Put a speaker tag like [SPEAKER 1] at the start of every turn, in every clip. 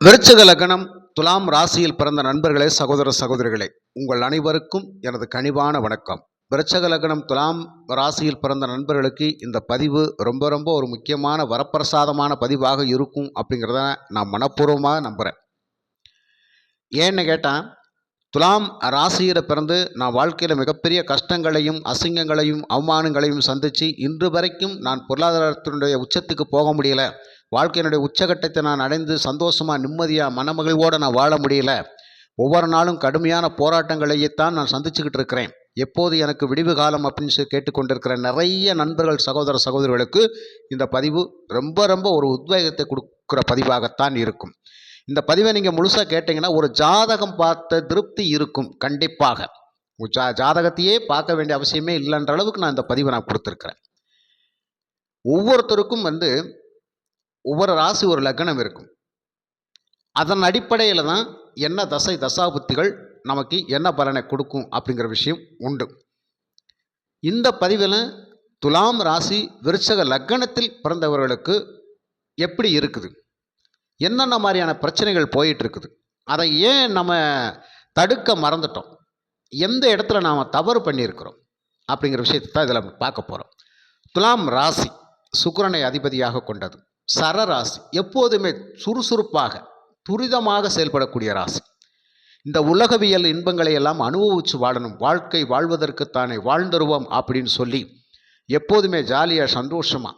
[SPEAKER 1] விருச்சக லக்னம் துலாம் ராசியில் பிறந்த நண்பர்களே சகோதர சகோதரிகளே உங்கள் அனைவருக்கும் எனது கனிவான வணக்கம். விருச்சக லக்னம் துலாம் ராசியில் பிறந்த நண்பர்களுக்கு இந்த பதிவு ரொம்ப ரொம்ப ஒரு முக்கியமான வரப்பிரசாதமான பதிவாக இருக்கும் அப்படிங்கிறத நான் மனப்பூர்வமாக நம்புகிறேன் ஏன்னு கேட்டால் துலாம் ராசியில் பிறந்து நான் வாழ்க்கையில் மிகப்பெரிய கஷ்டங்களையும் அசிங்கங்களையும் அவமானங்களையும் சந்தித்து இன்று வரைக்கும் நான் பொருளாதாரத்தினுடைய உச்சத்துக்கு போக முடியலை. வாழ்க்கையினுடைய உச்சகட்டத்தை நான் அடைந்து சந்தோஷமாக நிம்மதியாக மனமகிழ்வோடு நான் வாழ முடியல. ஒவ்வொரு நாளும் கடுமையான போராட்டங்களையத்தான் நான் சந்திச்சுக்கிட்டு இருக்கிறேன். எப்போது எனக்கு விடிவு காலம் அப்படின்னு சொல்லி கேட்டுக்கொண்டிருக்கிற நிறைய நண்பர்கள் சகோதர சகோதரிகளுக்கு இந்த பதிவு ரொம்ப ரொம்ப ஒரு உத்வேகத்தை கொடுக்குற பதிவாகத்தான் இருக்கும். இந்த பதிவை நீங்கள் முழுசாக கேட்டிங்கன்னா ஒரு ஜாதகம் பார்த்த திருப்தி இருக்கும் கண்டிப்பாக. ஜா ஜாதகத்தையே பார்க்க வேண்டிய அவசியமே இல்லைன்ற அளவுக்கு நான் இந்த பதிவை நான் கொடுத்துருக்குறேன். ஒவ்வொருத்தருக்கும் வந்து ஒவ்வொரு ராசி ஒரு லக்னம் இருக்கும். அதன் அடிப்படையில் தான் என்ன தசை தசாபுத்திகள் நமக்கு என்ன பலனை கொடுக்கும் அப்படிங்கிற விஷயம் உண்டு. இந்த பதிவில் துலாம் ராசி விருச்சக லக்னத்தில் பிறந்தவர்களுக்கு எப்படி இருக்குது? என்னென்ன மாதிரியான பிரச்சனைகள் போயிட்டு இருக்குது? அதை ஏன் நம்ம தடுக்க மறந்துட்டோம்? எந்த இடத்துல நாம் தவறு பண்ணியிருக்கிறோம்? அப்படிங்கிற விஷயத்தை தான் இதில் பார்க்க போகிறோம் துலாம் ராசி சுக்கரனை அதிபதியாக கொண்டது. சரராசி எப்போதுமே சுறுசுறுப்பாக துரிதமாக செயல்படக்கூடிய ராசி. இந்த உலகவியல் இன்பங்களை எல்லாம் அனுபவிச்சு வாழணும். வாழ்க்கை வாழ்வதற்குத்தானே வாழ்ந்துருவோம் அப்படின்னு சொல்லி எப்போதுமே ஜாலியாக சந்தோஷமாக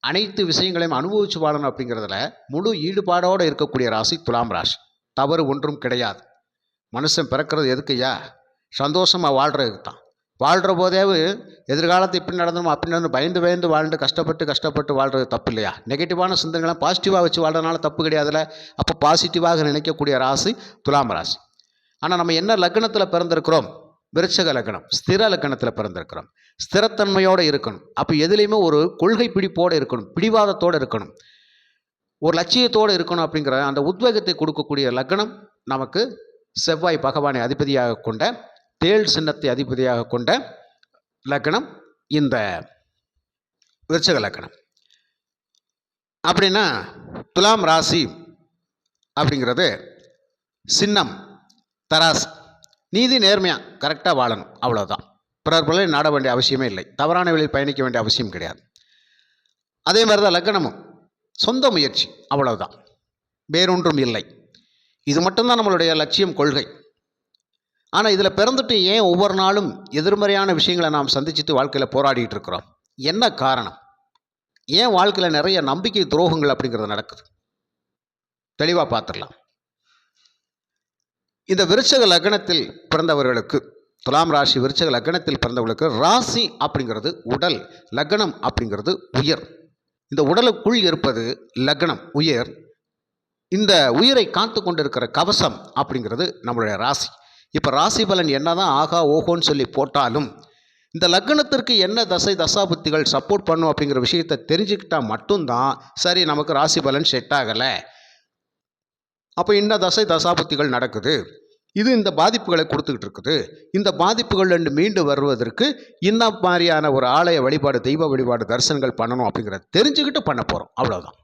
[SPEAKER 1] அனைத்து விஷயங்களையும் அனுபவிச்சு வாழணும் அப்படிங்கிறதுல முழு ஈடுபாடோடு இருக்கக்கூடிய ராசி துலாம் ராசி. தவறு ஒன்றும் கிடையாது. மனுஷன் பிறக்கிறது எதுக்குயா சந்தோஷமாக வாழ்கிறதுக்கு தான் வாழ்கிற போதே எதிர்காலத்தை இப்படி நடந்தோம் அப்படி நடந்து பயந்து பயந்து வாழ்ந்து கஷ்டப்பட்டு கஷ்டப்பட்டு வாழ்கிறது தப்பு இல்லையா நெகட்டிவான சிந்தனைகளை பாசிட்டிவாக வச்சு வாழ்கிறதுனால தப்பு கிடையாதுல அப்போ பாசிட்டிவாக நினைக்கக்கூடிய ராசி துலாம் ராசி. ஆனால் நம்ம என்ன லக்னத்தில் பிறந்திருக்கிறோம்? விருச்சக லக்னம் ஸ்திர லக்னத்தில் பிறந்திருக்கிறோம். ஸ்திரத்தன்மையோடு இருக்கணும். அப்போ எதுலேயுமே ஒரு கொள்கை பிடிப்போடு இருக்கணும் பிடிவாதத்தோடு இருக்கணும். ஒரு லட்சியத்தோடு இருக்கணும் அப்படிங்கிற அந்த உத்வேகத்தை கொடுக்கக்கூடிய லக்னம் நமக்கு செவ்வாய் பகவானை அதிபதியாக கொண்ட தேள் சின்னத்தை அதிபதியாக கொண்ட லக்கணம் இந்த விருச்சக லக்கணம் அப்படின்னா துலாம் ராசி அப்படிங்கிறது சின்னம் தராசு. நீதி நேர்மையாக கரெக்டாக வாழணும் அவ்வளோதான் பிறர் பிள்ளை நாட வேண்டிய அவசியமே இல்லை. தவறான வழியில் பயணிக்க வேண்டிய அவசியம் கிடையாது. அதே மாதிரி தான் லக்கணமும் சொந்த முயற்சி அவ்வளவுதான். வேறொன்றும் இல்லை. இது மட்டும்தான் நம்மளுடைய லட்சியம் கொள்கை. ஆனால் இதில் பிறந்துட்டு ஏன் ஒவ்வொரு நாளும் எதிர்மறையான விஷயங்களை நாம் சந்திச்சுட்டு வாழ்க்கையில் போராடிட்டு இருக்கிறோம்? என்ன காரணம்? ஏன் வாழ்க்கையில் நிறைய நம்பிக்கை துரோகங்கள் அப்படிங்கிறது நடக்குது? தெளிவாக பார்த்துடலாம். இந்த விருச்சக லக்னத்தில் பிறந்தவர்களுக்கு துலாம் ராசி விருச்சக லக்னத்தில் பிறந்தவர்களுக்கு ராசி அப்படிங்கிறது உடல் லக்னம் அப்படிங்கிறது உயர். இந்த உடலுக்குள் இருப்பது லக்னம் உயர். இந்த உயிரை காத்து கொண்டிருக்கிற கவசம் அப்படிங்கிறது நம்மளுடைய ராசி. இப்போ ராசி பலன் என்னதான் ஆகா ஓஹோன்னு சொல்லி போட்டாலும் இந்த லக்னத்திற்கு என்ன தசை தசாபுத்திகள் சப்போர்ட் பண்ணும் அப்படிங்கிற விஷயத்தை தெரிஞ்சுக்கிட்டால் மட்டும்தான் சரி நமக்கு ராசி பலன் செட் ஆகலை. அப்போ என்ன தசை தசாபுத்திகள் நடக்குது. இது இந்த பாதிப்புகளை கொடுத்துக்கிட்டு இருக்குது. இந்த பாதிப்புகள் ரெண்டு மீண்டு வருவதற்கு இந்த மாதிரியான ஒரு ஆலய வழிபாடு தெய்வ வழிபாடு தரிசனங்கள் பண்ணணும் அப்படிங்கிறத தெரிஞ்சுக்கிட்டு பண்ண போகிறோம் அவ்வளோதான்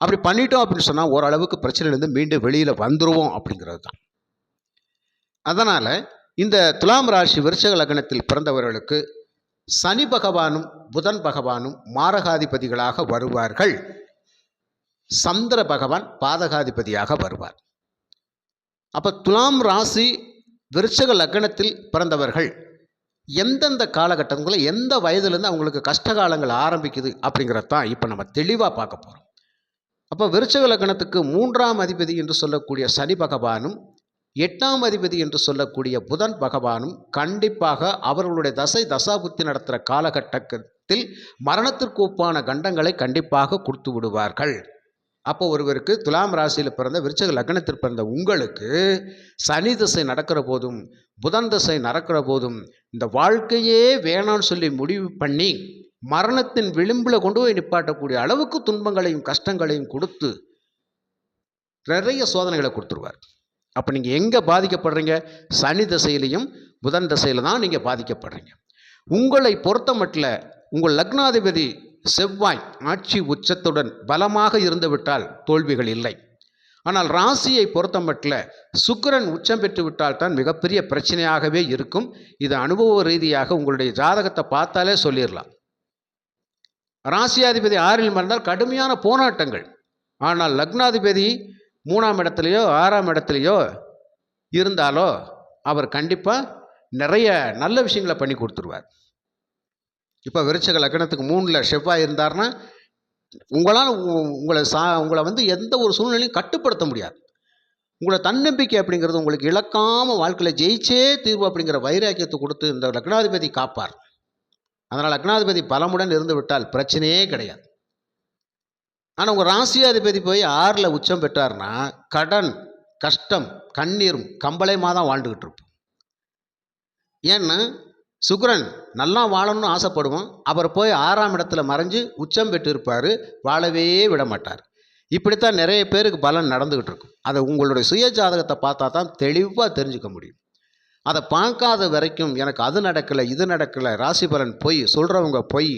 [SPEAKER 1] அப்படி பண்ணிட்டோம் அப்படின்னு சொன்னால் ஓரளவுக்கு பிரச்சனையிலேருந்து மீண்டும் வெளியில் வந்துடுவோம் அப்படிங்கிறது தான் அதனால் இந்த துலாம் ராசி விருச்சக லக்னத்தில் பிறந்தவர்களுக்கு சனி பகவானும் புதன் பகவானும் மாரகாதிபதிகளாக வருவார்கள். சந்திர பகவான் பாதகாதிபதியாக வருவார். அப்போ துலாம் ராசி விருச்சக லக்னத்தில் பிறந்தவர்கள் எந்தெந்த காலகட்டங்களில் எந்த வயதுலேருந்து அவங்களுக்கு கஷ்டகாலங்கள் ஆரம்பிக்குது அப்படிங்கிறது தான் இப்போ நம்ம தெளிவாக பார்க்க போகிறோம் அப்போ விருச்சக லக்னத்துக்கு மூன்றாம் அதிபதி என்று சொல்லக்கூடிய சனி பகவானும் எட்டாம் அதிபதி என்று சொல்லக்கூடிய புதன் பகவானும் கண்டிப்பாக அவர்களுடைய தசை தசாபுத்தி நடத்துகிற காலகட்டத்தில் மரணத்திற்கு ஒப்பான கண்டங்களை கண்டிப்பாக கொடுத்து விடுவார்கள். அப்போ ஒருவருக்கு துலாம் ராசியில் பிறந்த விருச்சக லக்னத்தில் பிறந்த உங்களுக்கு சனி திசை நடக்கிற போதும் புதன் திசை நடக்கிற போதும் இந்த வாழ்க்கையே வேணான்னு சொல்லி முடிவு பண்ணி மரணத்தின் விளிம்பில் கொண்டு போய் நிப்பாட்டக்கூடிய அளவுக்கு துன்பங்களையும் கஷ்டங்களையும் கொடுத்து நிறைய சோதனைகளை கொடுத்துருவார். அப்போ நீங்கள் எங்கே பாதிக்கப்படுறீங்க? சனி திசையிலையும் புதன் திசையில் தான் நீங்கள் பாதிக்கப்படுறீங்க. உங்களை பொறுத்த மட்டில் உங்கள் லக்னாதிபதி செவ்வாய் ஆட்சி உச்சத்துடன் பலமாக இருந்துவிட்டால் தோல்விகள் இல்லை. ஆனால் ராசியை பொறுத்தமட்டில் சுக்கிரன் உச்சம் பெற்று விட்டால் தான் மிகப்பெரிய பிரச்சனையாகவே இருக்கும். இது அனுபவ ரீதியாக உங்களுடைய ஜாதகத்தை பார்த்தாலே சொல்லிடலாம். ராசியாதிபதி ஆறில் மறந்தால் கடுமையான போராட்டங்கள். ஆனால் லக்னாதிபதி மூணாம் இடத்துலையோ ஆறாம் இடத்துலையோ இருந்தாலோ அவர் கண்டிப்பாக நிறைய நல்ல விஷயங்களை பண்ணி கொடுத்துருவார். இப்போ விருச்சக லக்னத்துக்கு மூணில் செவ்வாய் இருந்தார்னா உங்களால் உ- உங்களை சா உங்களை வந்து எந்த ஒரு சூழ்நிலையும் கட்டுப்படுத்த முடியாது. உங்களை தன்னம்பிக்கை அப்படிங்கிறது உங்களுக்கு இழக்காமல் வாழ்க்கையில் ஜெயிச்சே தீர்வு அப்படிங்கிற வைராக்கியத்தை கொடுத்து இந்த லக்னாதிபதி காப்பார். அதனால் லக்னாதிபதி பலமுடன் இருந்து விட்டால் பிரச்சனையே கிடையாது. ஆனால் உங்கள் ராசியாதிபதி போய் ஆறில் உச்சம் பெற்றார்னா கடன் கஷ்டம் கண்ணீரும் கம்பளையுமாக தான் வாழ்ந்துக்கிட்டு இருப்போம். ஏன்னா சுக்ரன் நல்லா வாழணும்னு ஆசைப்படுவோம் அவர் போய் ஆறாம் இடத்துல மறைஞ்சு உச்சம் பெற்று இருப்பார் வாழவே விட மாட்டார் இப்படித்தான் நிறைய பேருக்கு பலன் நடந்துக்கிட்டு இருக்கும். அதை உங்களுடைய சுய ஜாதகத்தை பார்த்தா தான் தெளிவாக தெரிஞ்சுக்க முடியும். அதை பார்க்காத வரைக்கும் எனக்கு அது நடக்கலை இது நடக்கலை ராசி பலன் பொய் சொல்கிறவங்க பொய்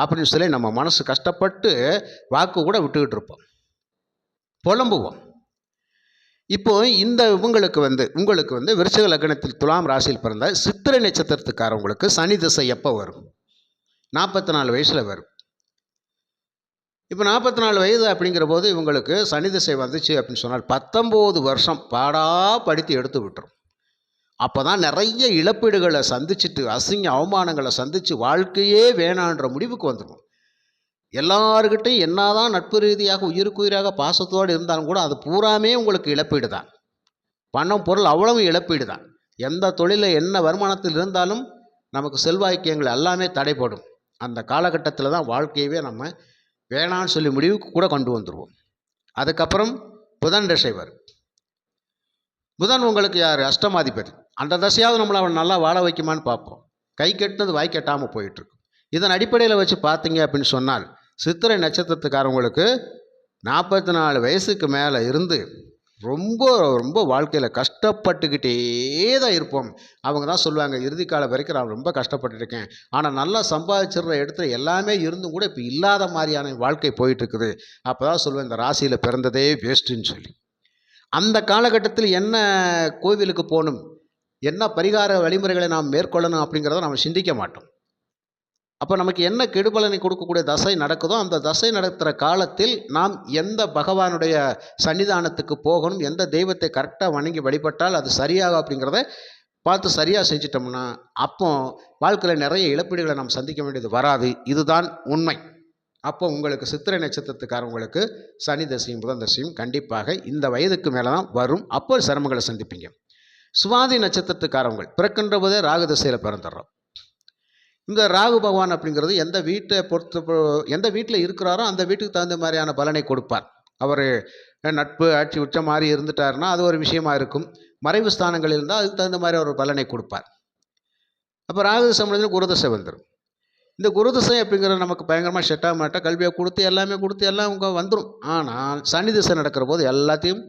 [SPEAKER 1] அப்படின்னு சொல்லி நம்ம மனசு கஷ்டப்பட்டு வாக்கு கூட விட்டுக்கிட்டு இருப்போம். புலம்புவோம். இப்போ இந்த இவங்களுக்கு வந்து உங்களுக்கு வந்து விருச்சக லக்னத்தில் துலாம் ராசியில் பிறந்த சித்திரை நட்சத்திரத்துக்காரவங்களுக்கு சனி திசை எப்போ வரும்? நாற்பத்தி நாலு வயசில் வரும். இப்போ நாற்பத்தி நாலு வயது அப்படிங்கிற போது இவங்களுக்கு சனி திசை வந்துச்சு அப்படின்னு சொன்னால் பத்தொம்போது வருஷம் பாடா படித்து எடுத்து விட்டுரும். அப்போ தான் நிறைய இழப்பீடுகளை சந்திச்சுட்டு அசிங்க அவமானங்களை சந்தித்து வாழ்க்கையே வேணான்ற முடிவுக்கு வந்துடும். எல்லாருக்கிட்டையும் என்னதான் நட்பு ரீதியாக உயிருக்குயிராக பாசத்தோடு இருந்தாலும் கூட அது பூராமே உங்களுக்கு இழப்பீடு தான் பணம் பொருள் அவ்வளவு இழப்பீடு தான் எந்த தொழிலில் என்ன வருமானத்தில் இருந்தாலும் நமக்கு செல்வாக்கியங்கள் எல்லாமே தடைப்படும் அந்த காலகட்டத்தில் தான் வாழ்க்கையவே நம்ம வேணான்னு சொல்லி முடிவுக்கு கூட கொண்டு வந்துடுவோம் அதுக்கப்புறம் புதன் திசை வரும். புதன் உங்களுக்கு யார்? அஷ்டமாதிபதி. அந்த தசையாவது நம்மளை அவன் நல்லா வாழ வைக்குமான்னு பார்ப்போம். கை கெட்டினது வாய் கெட்டாமல் போயிட்டுருக்கு இதன் அடிப்படையில் வச்சு பார்த்தீங்க அப்படின்னு சொன்னால் சித்திரை நட்சத்திரத்துக்காரவங்களுக்கு நாற்பத்தி நாலு வயசுக்கு மேலே இருந்து ரொம்ப ரொம்ப வாழ்க்கையில் கஷ்டப்பட்டுக்கிட்டே தான் இருப்போம். அவங்க தான் சொல்லுவாங்க இறுதி காலம் வரைக்கும் நான் ரொம்ப கஷ்டப்பட்டுருக்கேன். ஆனால் நல்லா சம்பாதிச்சிடுற இடத்துல எல்லாமே இருந்தும் கூட இப்போ இல்லாத மாதிரியான வாழ்க்கை போயிட்டுருக்குது. அப்போ தான் சொல்லுவேன் இந்த ராசியில் பிறந்ததே வேஸ்ட்டுன்னு சொல்லி. அந்த காலகட்டத்தில் என்ன கோவிலுக்கு போகணும்? என்ன பரிகார வழிமுறைகளை நாம் மேற்கொள்ளணும் அப்படிங்கிறத நம்ம சிந்திக்க மாட்டோம். அப்போ நமக்கு என்ன கெடுபலனை கொடுக்கக்கூடிய தசை நடக்குதோ அந்த தசை நடத்துகிற காலத்தில் நாம் எந்த பகவானுடைய சன்னிதானத்துக்கு போகணும் எந்த தெய்வத்தை கரெக்டாக வணங்கி வழிபட்டால் அது சரியாகும் அப்படிங்கிறத பார்த்து சரியாக செஞ்சிட்டோம்னா அப்போ வாழ்க்கையில் நிறைய இழப்பீடுகளை நாம் சந்திக்க வேண்டியது வராது. இதுதான் உண்மை. அப்போ உங்களுக்கு சித்திரை நட்சத்திரத்துக்காரவங்களுக்கு சனி தசையும் புதன் தசையும் கண்டிப்பாக இந்த வயதுக்கு மேலே தான் வரும். அப்போ சிரமங்களை சந்திப்பீங்க. சுவாதி நட்சத்திரத்துக்காரவங்க. பிறக்கின்ற போதே ராகு திசையில் பிறந்துடுறோம். இந்த ராகு பகவான் அப்படிங்கிறது எந்த வீட்டை பொறுத்த எந்த வீட்டில் இருக்கிறாரோ அந்த வீட்டுக்கு தகுந்த மாதிரியான பலனை கொடுப்பார். அவர் நட்பு ஆட்சி உச்சம் மாதிரி இருந்துட்டாருன்னா அது ஒரு விஷயமா இருக்கும். மறைவு ஸ்தானங்கள் இருந்தால் அதுக்கு தகுந்த மாதிரி ஒரு பலனை கொடுப்பார். அப்போ ராகு முடிஞ்சு குருதசை வந்துடும் இந்த குருதசை அப்படிங்கிறது நமக்கு பயங்கரமாக செட்டாக மாட்டால் மாட்டா. கல்வியை கொடுத்து எல்லாமே கொடுத்து எல்லாம் அவங்க வந்துடும் ஆனால் சனி திசை நடக்கிற போது எல்லாத்தையும்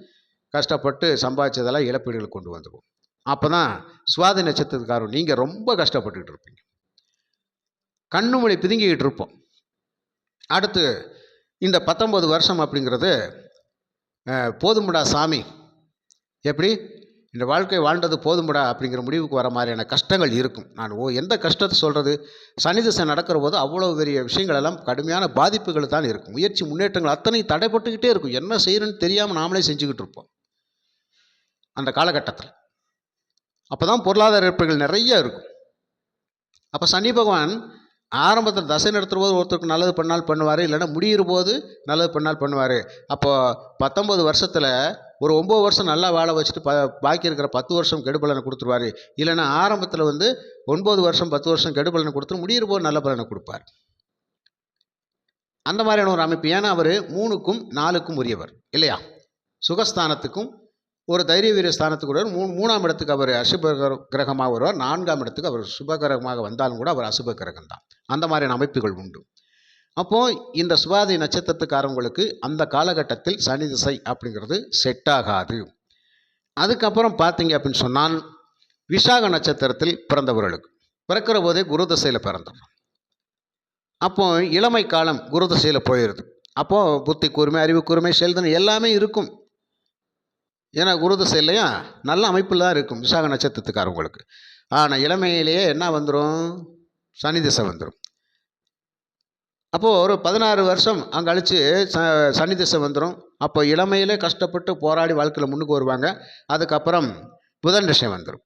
[SPEAKER 1] கஷ்டப்பட்டு சம்பாதிச்சதெல்லாம் இழப்பீடுகள் கொண்டு வந்துடும் அப்போ தான் சுவாதி நட்சத்திரத்துக்காரர் நீங்கள் ரொம்ப கஷ்டப்பட்டுக்கிட்டு இருப்பீங்க. கண்ணு மொழி பிதுங்கிக்கிட்டு இருப்போம். அடுத்து இந்த பத்தொம்பது வருஷம் அப்படிங்கிறது போதுமுடா சாமி. எப்படி? இந்த வாழ்க்கை வாழ்ந்தது போதுமுடா அப்படிங்கிற முடிவுக்கு வர மாதிரியான கஷ்டங்கள் இருக்கும். நான் ஓ எந்த கஷ்டத்தை சொல்கிறது சனி திசை நடக்கிற போது அவ்வளோ பெரிய விஷயங்கள் எல்லாம் கடுமையான பாதிப்புகள் தான் இருக்கும். முயற்சி முன்னேற்றங்கள் அத்தனை தடைப்பட்டுக்கிட்டே இருக்கும். என்ன செய்யணும்னு தெரியாமல் நாமளே செஞ்சுக்கிட்டு இருப்போம். அந்த காலகட்டத்தில். அப்போ தான் பொருளாதார இழப்புகள் நிறைய இருக்கும். அப்போ சனி பகவான் ஆரம்பத்தில் தசை நடத்துகிற போது ஒருத்தருக்கு நல்லது பண்ணால் பண்ணுவார் இல்லைன்னா முடியிற போது நல்லது பண்ணால் பண்ணுவார். அப்போது பத்தொம்பது வருஷத்தில் ஒரு ஒம்பது வருஷம் நல்லா வாழ வச்சுட்டு ப பாக்கி இருக்கிற பத்து வருஷம் கெடுபலனை கொடுத்துருவாரு. இல்லைன்னா ஆரம்பத்தில் வந்து ஒன்பது வருஷம் பத்து வருஷம் கெடுபலனை கொடுத்து முடியிற போது நல்ல பலனை கொடுப்பார். அந்த மாதிரியான ஒரு அமைப்பு. ஏன்னா அவர் மூணுக்கும் நாலுக்கும் உரியவர் இல்லையா? சுகஸ்தானத்துக்கும் ஒரு தைரிய வீர ஸ்தானத்துக்கு உரியவர் மூணு மூணாம் இடத்துக்கு அவர் அசுப கிரகமாக வருவார். நான்காம் இடத்துக்கு அவர் சுப கிரகமாக வந்தாலும் கூட அவர் அசுப கிரகம் தான். அந்த மாதிரியான அமைப்புகள் உண்டு. அப்போது இந்த சுபாதி நட்சத்திரத்துக்காரவங்களுக்கு அந்த காலகட்டத்தில் சனி திசை அப்படிங்கிறது செட் ஆகாது. அதுக்கப்புறம் பார்த்தீங்க அப்படின்னு சொன்னால் விசாக நட்சத்திரத்தில் பிறந்தவர்களுக்கு. பிறக்கிற போதே குரு திசையில் பிறந்தவர். அப்போ இளமை காலம் குரு திசையில் போயிடுது அப்போது புத்தி கூர்மை அறிவு கூர்மை செல்தன் எல்லாமே இருக்கும். ஏன்னா குரு திசை இல்லையா? நல்ல அமைப்பில் தான் இருக்கும் விசாக நட்சத்திரத்துக்காரவங்களுக்கு. ஆனால் இளமையிலேயே என்ன வந்துடும் சனி திசை வந்துடும் அப்போது ஒரு பதினாறு வருஷம் அங்கே அழித்து ச சனி திசை வந்துடும் அப்போ இளமையிலே கஷ்டப்பட்டு போராடி வாழ்க்கையில் முன்னுக்கு வருவாங்க. அதுக்கப்புறம் புதன் திசை வந்துடும்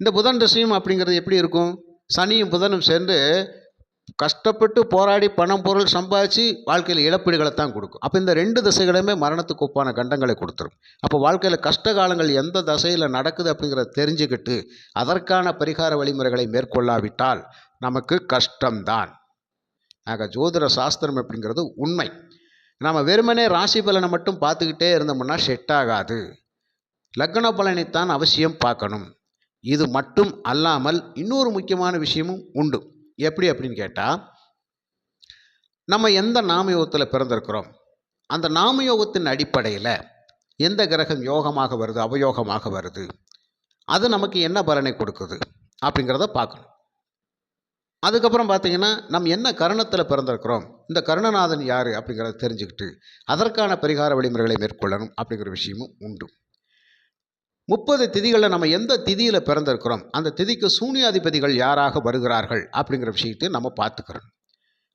[SPEAKER 1] இந்த புதன் திசையும் அப்படிங்கிறது எப்படி இருக்கும்? சனியும் புதனும் சேர்ந்து கஷ்டப்பட்டு போராடி பணம் பொருள் சம்பாதிச்சு வாழ்க்கையில் இழப்பீடுகளை தான் கொடுக்கும். அப்போ இந்த ரெண்டு திசைகளுமே மரணத்துக்கு ஒப்பான கண்டங்களை கொடுத்துரும். அப்போ வாழ்க்கையில் கஷ்ட காலங்கள் எந்த தசையில் நடக்குது அப்படிங்கிறத தெரிஞ்சுக்கிட்டு அதற்கான பரிகார வழிமுறைகளை மேற்கொள்ளாவிட்டால் நமக்கு கஷ்டம்தான். ஆக ஜோதிட சாஸ்திரம் அப்படிங்கிறது உண்மை. நம்ம வெறுமனே ராசி பலனை மட்டும் பார்த்துக்கிட்டே இருந்தோம்னா செட் ஆகாது லக்ன பலனைத்தான் அவசியம் பார்க்கணும். இது மட்டும் அல்லாமல் இன்னொரு முக்கியமான விஷயமும் உண்டு. எப்படி அப்படின்னு கேட்டால் நம்ம எந்த நாமயோகத்தில் பிறந்திருக்கிறோம்? அந்த நாமயோகத்தின் அடிப்படையில் எந்த கிரகம் யோகமாக வருது அவயோகமாக வருது? அது நமக்கு என்ன பலனை கொடுக்குது? அப்படிங்கிறத பார்க்கணும். அதுக்கப்புறம் பார்த்தீங்கன்னா நம்ம என்ன கரணத்தில் பிறந்திருக்கிறோம்? இந்த கருணநாதன் யார்? அப்படிங்கிறத தெரிஞ்சுக்கிட்டு அதற்கான பரிகார வழிமுறைகளை மேற்கொள்ளணும் அப்படிங்கிற விஷயமும் உண்டு. முப்பது திதிகளில் நம்ம எந்த திதியில் பிறந்திருக்கிறோம்? அந்த திதிக்கு சூனியாதிபதிகள் யாராக வருகிறார்கள்? அப்படிங்கிற விஷயத்தை நம்ம பார்த்துக்கிறோம்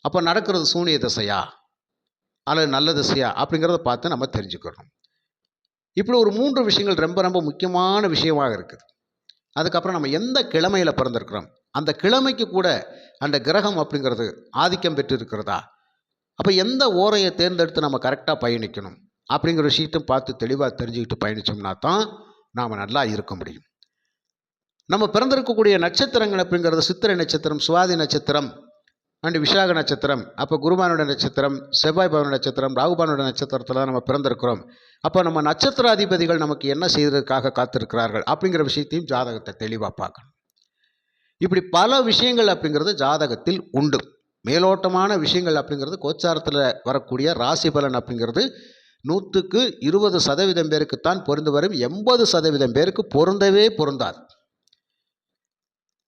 [SPEAKER 1] அப்போ நடக்கிறது சூனிய திசையா? அல்லது நல்ல திசையா? அப்படிங்கிறத பார்த்து நம்ம தெரிஞ்சுக்கிறோம் இப்படி ஒரு மூன்று விஷயங்கள் ரொம்ப ரொம்ப முக்கியமான விஷயமாக இருக்குது. அதுக்கப்புறம் நம்ம எந்த கிழமையில் பிறந்திருக்கிறோம்? அந்த கிழமைக்கு கூட அந்த கிரகம் அப்படிங்கிறது ஆதிக்கம் பெற்று இருக்கிறதா அப்போ எந்த ஓரையை தேர்ந்தெடுத்து நம்ம கரெக்டாக பயணிக்கணும்? அப்படிங்கிற விஷயத்தையும் பார்த்து தெளிவாக தெரிஞ்சுக்கிட்டு பயணித்தோம்னா தான் நாம் நல்லா இருக்க முடியும். நம்ம பிறந்திருக்கக்கூடிய நட்சத்திரங்கள் அப்படிங்கிறது சித்திரை நட்சத்திரம் சுவாதி நட்சத்திரம் அண்டு விசாக நட்சத்திரம் அப்போ குருபானோட நட்சத்திரம் செவ்வாய் பவன நட்சத்திரம் ராகுபானோட நட்சத்திரத்தில் தான் நம்ம பிறந்திருக்கிறோம். அப்போ நம்ம நட்சத்திராதிபதிகள் நமக்கு என்ன செய்வதற்காக காத்திருக்கிறார்கள் அப்படிங்கிற விஷயத்தையும் ஜாதகத்தை தெளிவாக பார்க்கணும். இப்படி பல விஷயங்கள் அப்படிங்கிறது ஜாதகத்தில் உண்டு. மேலோட்டமான விஷயங்கள் அப்படிங்கிறது கோச்சாரத்தில் வரக்கூடிய ராசி பலன் அப்படிங்கிறது நூற்றுக்கு இருபது சதவீதம் பேருக்குத்தான் பொருந்து வரும். எண்பது சதவீதம் பேருக்கு பொருந்தவே பொருந்தாது.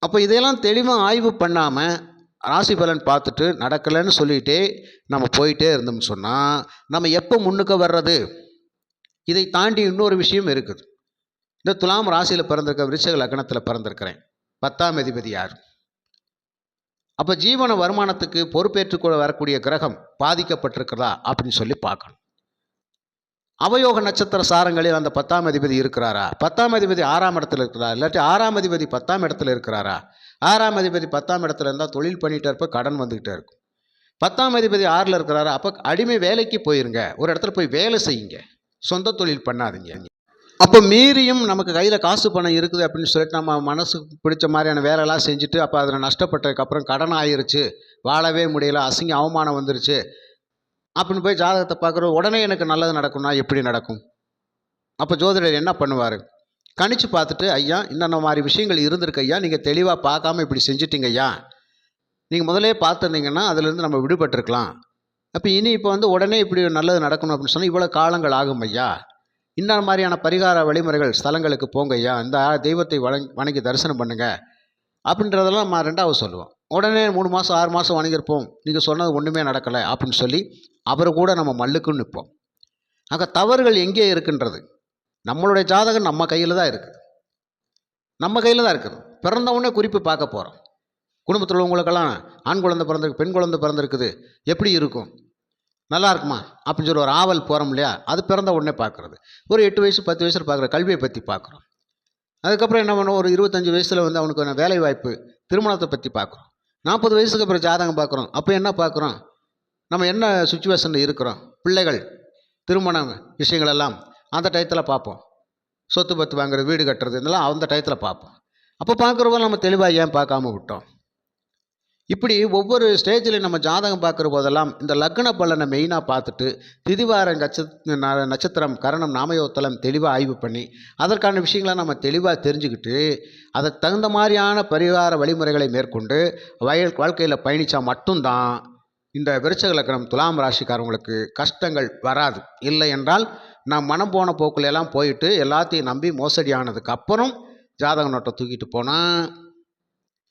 [SPEAKER 1] அப்போ இதையெல்லாம் தெளிவாக ஆய்வு பண்ணாமல் ராசி பலன் பார்த்துட்டு நடக்கலைன்னு சொல்லிகிட்டே நம்ம போயிட்டே இருந்தோம்னு சொன்னால் நம்ம எப்போ முன்னுக்கு வர்றது? இதை தாண்டி இன்னொரு விஷயம் இருக்குது. இந்த துலாம் ராசியில் பிறந்திருக்க விருச்சக லக்னத்தில் பிறந்திருக்கிறேன். பத்தாம் அதிபதி யார்? அப்போ ஜீவன வருமானத்துக்கு பொறுப்பேற்றுக் வரக்கூடிய கிரகம் பாதிக்கப்பட்டிருக்கிறதா அப்படின்னு சொல்லி பார்க்கணும். அவயோக நட்சத்திர சாரங்களில் அந்த பத்தாம் அதிபதி இருக்கிறாரா? பத்தாம் அதிபதி ஆறாம் இடத்துல இருக்கிறாரா? இல்லாட்டி ஆறாம் அதிபதி பத்தாம் இடத்துல இருக்கிறாரா? ஆறாம் அதிபதி பத்தாம் இடத்துல இருந்தால் தொழில் பண்ணிகிட்டே இருப்ப கடன் வந்துக்கிட்டே இருக்கும். பத்தாம் அதிபதி ஆறில் இருக்கிறாரா? அப்போ அடிமை வேலைக்கு போயிருங்க. ஒரு இடத்துல போய் வேலை செய்யுங்க. சொந்த தொழில் பண்ணாதீங்க. அப்போ மீறியும் நமக்கு கையில் காசு பணம் இருக்குது அப்படின்னு சொல்லிட்டு நம்ம மனசுக்கு பிடிச்ச மாதிரியான வேலையெல்லாம் செஞ்சுட்டு அப்போ அதில் நஷ்டப்பட்டதுக்கப்புறம் கடன் ஆயிருச்சு. வாழவே முடியல. அசிங்க அவமானம் வந்துருச்சு. அப்படின்னு போய் ஜாதகத்தை பார்க்குறோம் உடனே எனக்கு நல்லது நடக்கும்னா எப்படி நடக்கும்? அப்போ ஜோதிடர் என்ன பண்ணுவார்? கணிச்சு பார்த்துட்டு ஐயா இன்னென்ன மாதிரி விஷயங்கள் இருந்திருக்கு ஐயா நீங்கள் தெளிவாக பார்க்காம இப்படி செஞ்சிட்டிங்க ஐயா. நீங்கள் முதலே பார்த்துருந்தீங்கன்னா அதுலேருந்து நம்ம விடுபட்டிருக்கலாம். அப்போ இனி இப்போ வந்து உடனே இப்படி நல்லது நடக்கணும் அப்படின்னு சொன்னால் இவ்வளோ காலங்கள் ஆகும் ஐயா. இன்னொரு மாதிரியான பரிகார வழிமுறைகள் ஸ்தலங்களுக்கு போங்க ஐயா. இந்த தெய்வத்தை வணங்கி வணங்கி தரிசனம் பண்ணுங்க. அப்படின்றதெல்லாம் நம்ம ரெண்டாவது சொல்லுவோம். உடனே மூணு மாதம் ஆறு மாதம் வணங்கியிருப்போம். நீங்கள் சொன்னது ஒன்றுமே நடக்கலை. அப்படின்னு சொல்லி அவர் கூட நம்ம மல்லுக்குன்னு நிற்போம். ஆக தவறுகள் எங்கே இருக்குன்றது? நம்மளுடைய ஜாதகம் நம்ம கையில் தான் இருக்குது. நம்ம கையில் தான் இருக்குது. பிறந்தவுடனே குறிப்பு பார்க்க போகிறோம் குடும்பத்தில் உள்ளவங்களுக்கெல்லாம் ஆண் குழந்தை பிறந்திருக்கு பெண் குழந்தை பிறந்திருக்குது. எப்படி இருக்கும்? நல்லா இருக்குமா? அப்படின்னு சொல்லி ஒரு ஆவல் போகிறோம் இல்லையா? அது பிறந்த உடனே பார்க்குறது. ஒரு எட்டு வயசு பத்து வயசில் பார்க்குற கல்வியை பற்றி பார்க்குறோம். அதுக்கப்புறம் என்ன பண்ணுவோம்? ஒரு இருபத்தஞ்சி வயசில் வந்து அவனுக்கு வேலை வாய்ப்பு திருமணத்தை பற்றி பார்க்குறோம். நாற்பது வயசுக்கு அப்புறம் ஜாதகம் பார்க்குறோம். அப்போ என்ன பார்க்குறோம்? நம்ம என்ன சுச்சுவேஷனில் இருக்கிறோம்? பிள்ளைகள் திருமணம் விஷயங்களெல்லாம் அந்த டயத்தில் பார்ப்போம். சொத்து பத்து வாங்குறது வீடு கட்டுறது இதெல்லாம் அந்த டயத்தில் பார்ப்போம். அப்போ பார்க்குறப்போ நம்ம தெளிவாக ஏன் பார்க்காம விட்டோம்? இப்படி ஒவ்வொரு ஸ்டேஜில் நம்ம ஜாதகம் பார்க்குற போதெல்லாம் இந்த லக்ன பலனை மெயினாக பார்த்துட்டு திதிவார நட்ச நட்சத்திரம் கரணம் நாமயோத்தலம் தெளிவாக ஆய்வு பண்ணி அதற்கான விஷயங்களை நம்ம தெளிவாக தெரிஞ்சுக்கிட்டு அதை தகுந்த மாதிரியான பரிகார வழிமுறைகளை மேற்கொண்டு வயல் வாழ்க்கையில் பயணித்தா மட்டும்தான் இந்த விருச்சக லக்னம் துலாம் ராசிக்காரவங்களுக்கு கஷ்டங்கள் வராது. இல்லை என்றால் நான் மனம் போன போக்கில் எல்லாம் போயிட்டு எல்லாத்தையும் நம்பி மோசடி ஆனதுக்கு அப்புறம் ஜாதக நோட்டை தூக்கிட்டு போனால்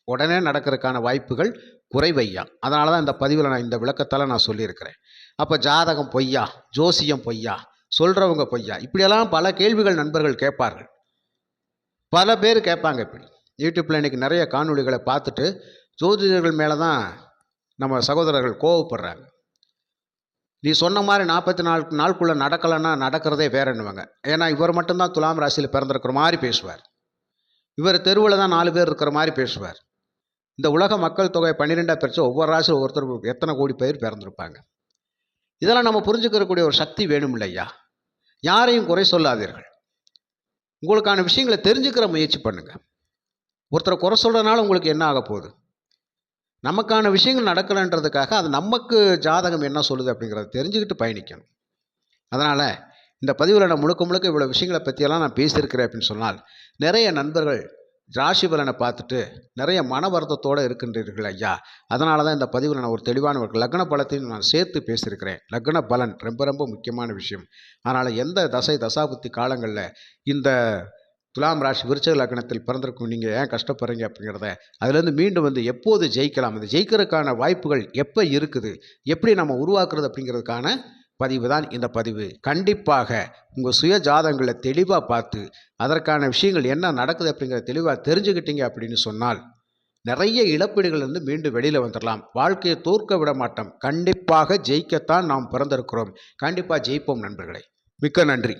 [SPEAKER 1] உடனே நடக்கிறதுக்கான வாய்ப்புகள் குறைவையா? அதனால தான் இந்த பதிவில் நான் இந்த விளக்கத்தால் நான் சொல்லியிருக்கிறேன். அப்போ ஜாதகம் பொய்யா? ஜோசியம் பொய்யா? சொல்கிறவங்க பொய்யா? இப்படியெல்லாம் பல கேள்விகள் நண்பர்கள் கேட்பார்கள். பல பேர் கேட்பாங்க இப்படி. யூடியூப்பில் இன்றைக்கி நிறைய காணொளிகளை பார்த்துட்டு ஜோதிடர்கள் மேலே தான் நம்ம சகோதரர்கள் கோவப்படுறாங்க. நீ சொன்ன மாதிரி நாற்பத்தி நாலு நாளுக்குள்ளே நடக்கலைன்னா நடக்கிறதே வேறன்னுவாங்க. ஏன்னா இவர் மட்டும்தான் துலாம் ராசியில் பிறந்திருக்கிற மாதிரி பேசுவார். இவர் தெருவில் தான் நாலு பேர் இருக்கிற மாதிரி பேசுவார். இந்த உலக மக்கள் தொகை பன்னிரெண்டாக பிரித்து ஒவ்வொரு ராசியில் ஒருத்தர் எத்தனை கோடி பேர் பிறந்திருப்பாங்க. இதெல்லாம் நம்ம புரிஞ்சுக்கிறக்கூடிய ஒரு சக்தி வேணும் இல்லையா? யாரையும் குறை சொல்லாதீர்கள். உங்களுக்கான விஷயங்களை தெரிஞ்சுக்கிற முயற்சி பண்ணுங்கள் ஒருத்தரை குறை சொல்கிறனால உங்களுக்கு என்ன ஆக போகுது? நமக்கான விஷயங்கள் நடக்கலைன்றதுக்காக அது நமக்கு ஜாதகம் என்ன சொல்லுது அப்படிங்கிறத தெரிஞ்சுக்கிட்டு பயணிக்கணும். அதனால் இந்த பதிவில் நான் முழுக்க முழுக்க இவ்வளோ விஷயங்களை பற்றியெல்லாம் நான் பேசியிருக்கிறேன் அப்படின்னு சொன்னால் நிறைய நண்பர்கள் ராசி பலனை பார்த்துட்டு நிறைய மன வருத்தத்தோடு இருக்கின்றீர்கள் ஐயா. அதனால தான் இந்த பதிவில் நான் ஒரு தெளிவான ஒரு லக்ன பலத்தையும் நான் சேர்த்து பேசியிருக்கிறேன். லக்ன பலன் ரொம்ப ரொம்ப முக்கியமான விஷயம். அதனால் எந்த தசை தசாபுத்தி காலங்களில் இந்த துலாம் ராசி விருச்சக லக்னத்தில் பிறந்திருக்கும் நீங்கள் ஏன் கஷ்டப்படுறீங்க அப்படிங்கிறத அதுலேருந்து மீண்டும் வந்து எப்போது ஜெயிக்கலாம்? அந்த ஜெயிக்கிறதுக்கான வாய்ப்புகள் எப்போ இருக்குது? எப்படி நம்ம உருவாக்குறது அப்படிங்கிறதுக்கான பதிவு தான் இந்த பதிவு. கண்டிப்பாக உங்கள் சுய ஜாதகங்களை தெளிவாக பார்த்து அதற்கான விஷயங்கள் என்ன நடக்குது அப்படிங்கிறத தெளிவாக தெரிஞ்சுக்கிட்டீங்க அப்படின்னு சொன்னால் நிறைய இழப்பீடுகள்லேருந்து மீண்டும் வெளியில் வந்துடலாம் வாழ்க்கையை தோற்க விட மாட்டோம். கண்டிப்பாக ஜெயிக்கத்தான் நாம் பிறந்திருக்கிறோம். கண்டிப்பாக ஜெயிப்போம் நண்பர்களே. மிக்க நன்றி.